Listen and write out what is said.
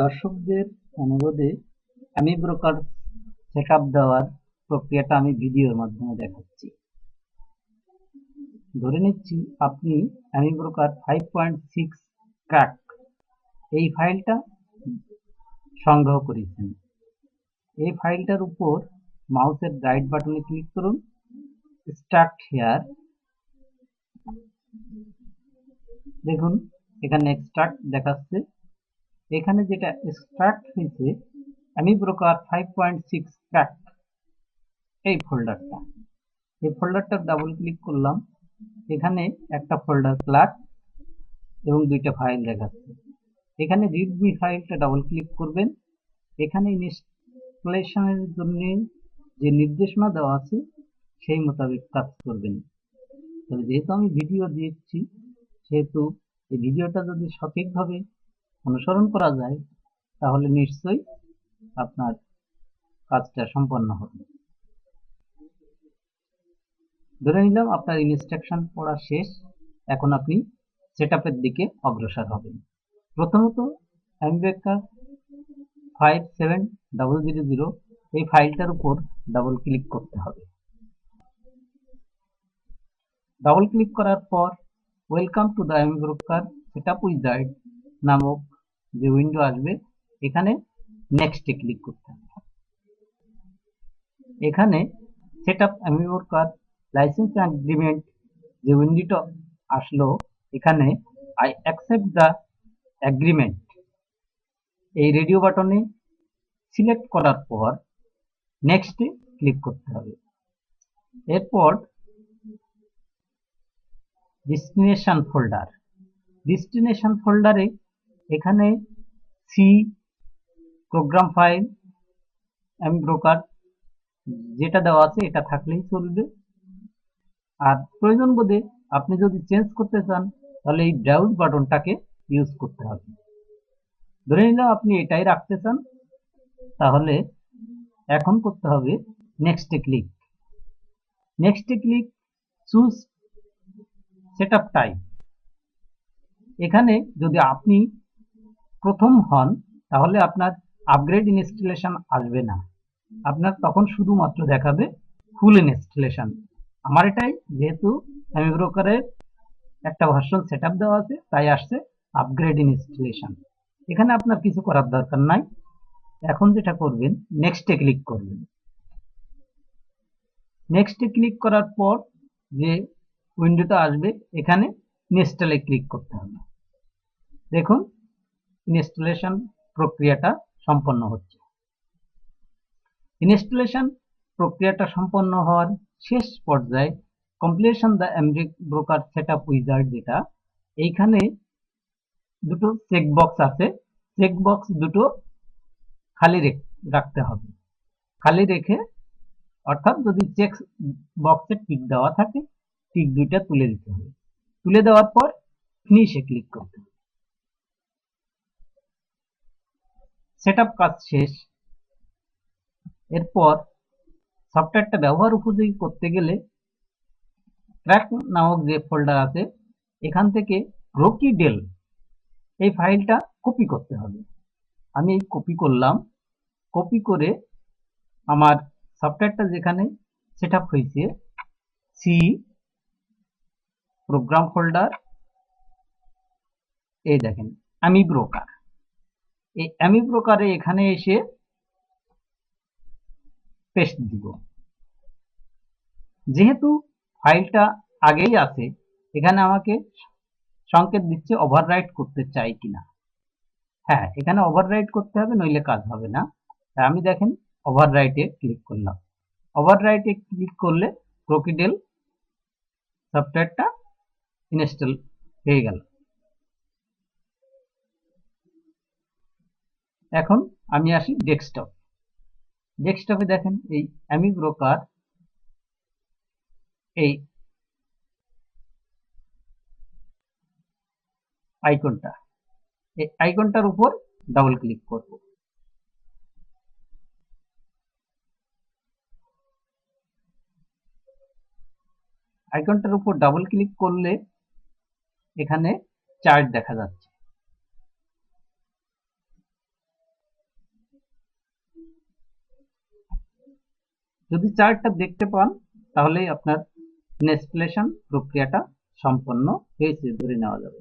দর্শকদের অনুরোধে আমি ব্রোকার সেট দেওয়ার প্রক্রিয়াটা আমি ভিডিওর মাধ্যমে দেখাচ্ছি। ধরে নিচ্ছি আপনি AmiBroker five point six crack এই ফাইলটা সংগ্রহ করেছেন। এই ফাইলটার উপর মাউসের রাইট বাটনে ক্লিক করুন স্টার্ট হেয়ার দেখুন, এখানে এক্সট্রাক্ট দেখাচ্ছে। এখানে যেটা এক্সট্রাক্ট হয়েছে, AmiBroker five point six crack এই ফোল্ডারটা এই ফোল্ডারটা ডাবল ক্লিক করলাম। এখানে একটা ফোল্ডার ক্লাক এবং দুইটা ফাইল দেখাচ্ছে। এখানে রিডমি ফাইলটা ডাবল ক্লিক করবেন। এখানে ইনস্টলেশনের জন্য যে নির্দেশনা দেওয়া আছে, সেই মোতাবেক কাজ করবেন। তবে যেহেতু আমি ভিডিও দিচ্ছি সেহেতু এই ভিডিওটা যদি সঠিকভাবে অনুসরণ করা যায়, তাহলে নিশ্চয়ই আপনার কাজটা সম্পন্ন হবে। ধরে নিলাম আপনার ইনস্ট্রাকশন পড়া শেষ, এখন আপনি সেট দিকে অগ্রসর হবেন। প্রথমত AmiBroker five seven double zero zero এই ফাইলটার উপর ডাবল ক্লিক করতে হবে। ডাবল ক্লিক করার পর welcome to the AmiBroker setup up wizard নামক যে উইন্ডো আসবে, এখানে নেক্সটে ক্লিক করতে হবে। এখানে set up AmiBroker license agreement যে উইন্ডোটা আসলো, এখানে আই অ্যাকসেপ্ট দ্য অ্যাগ্রিমেন্ট এই রেডিও বাটনে সিলেক্ট করার পর নেক্সটে ক্লিক করতে হবে। এরপর ডেস্টিনেশন ফোল্ডার ডেস্টিনেশন ফোল্ডারে এখানে C program file AmiBroker যেটা দেওয়া আছে এটা থাকলেই চলবে। আর প্রয়োজন বোধে আপনি যদি চেঞ্জ করতে চান, তাহলে এই ব্রাউজ বাটনটাকে ইউজ করতে হবে। ধরে নিলাম আপনি এটাই রাখতে চান, তাহলে এখন করতে হবে নেক্সটে ক্লিক নেক্সটে click choose set up type এখানে যদি আপনি প্রথম হন, তাহলে আপনার আপগ্রেড ইনস্টলেশন আসবে না। আপনার তখন শুধুমাত্র দেখাবে ফুল ইনস্টলেশন আমার এটাই, যেহেতু আমি ব্রোকারের একটা ভার্সন সেট দেওয়া আছে, তাই আসছে আপগ্রেড ইনস্টলেশন এখানে আপনার কিছু করার দরকার নাই। এখন যেটা করবেন নেক্সটে ক্লিক করবেন। নেক্সটে ক্লিক করার পর যে উইন্ডোটা আসবে, এখানে ইনস্টলে ক্লিক করতে হবে। দেখুন ইনস্টলেশন প্রক্রিয়াটা সম্পন্ন হচ্ছে। ইনস্টলেশন প্রক্রিয়াটা সম্পন্ন হওয়ার শেষ পর্যায়ে completion the AmiBroker set up wizard যেটা, এইখানে দুটো চেক বক্স আছে। চেক বক্স দুটো খালি রাখতে হবে। খালি রেখে অর্থাৎ যদি চেক বক্সে টিক দেওয়া থাকে টিক দুইটা তুলে দিতে হবে। তুলে দেওয়ার পর ফিনিশে ক্লিক করতে হবে। সেট কাজ শেষ। এরপর সফটওয়্যারটা ব্যবহার উপযোগী করতে গেলে ক্র্যাক নামক যে ফোল্ডার আছে, এখান থেকে রকি ডেল এই ফাইলটা কপি করতে হবে। আমি কপি করলাম। কপি করে আমার সফটওয়্যারটা যেখানে সেট আপ হয়েছে সি প্রোগ্রাম ফোল্ডার এই দেখেন, আমি ব্রোকার আমি প্রকারে এখানে এসে পেস্ট দিব। যেহেতু ফাইলটা আগেই আছে, এখানে আমাকে সংকেত দিচ্ছে ওভাররাইট করতে চাই কিনা। হ্যাঁ এখানে ওভাররাইট করতে হবে, নইলে কাজ হবে না। আমি দেখেন ওভাররাইটে ক্লিক করলাম। ওভাররাইটে ক্লিক করলে ক্রোকিডেল সফটওয়্যারটা ইনস্টল হয়ে গেল। এখন আমি আসি ডেস্কটপ ডেস্কটপে দেখেন এই অ্যামি ব্রোকার এই আইকনটা এই আইকনটার উপর ডাবল ক্লিক করব। আইকনটার উপর ডাবল ক্লিক করলে এখানে চার্ট দেখা যাচ্ছে। যদি চার্টটা দেখতে পান তাহলে আপনার নেসপ্লেশন প্রক্রিয়াটা সম্পন্ন হয়েছে ধরে নেওয়া যাবে।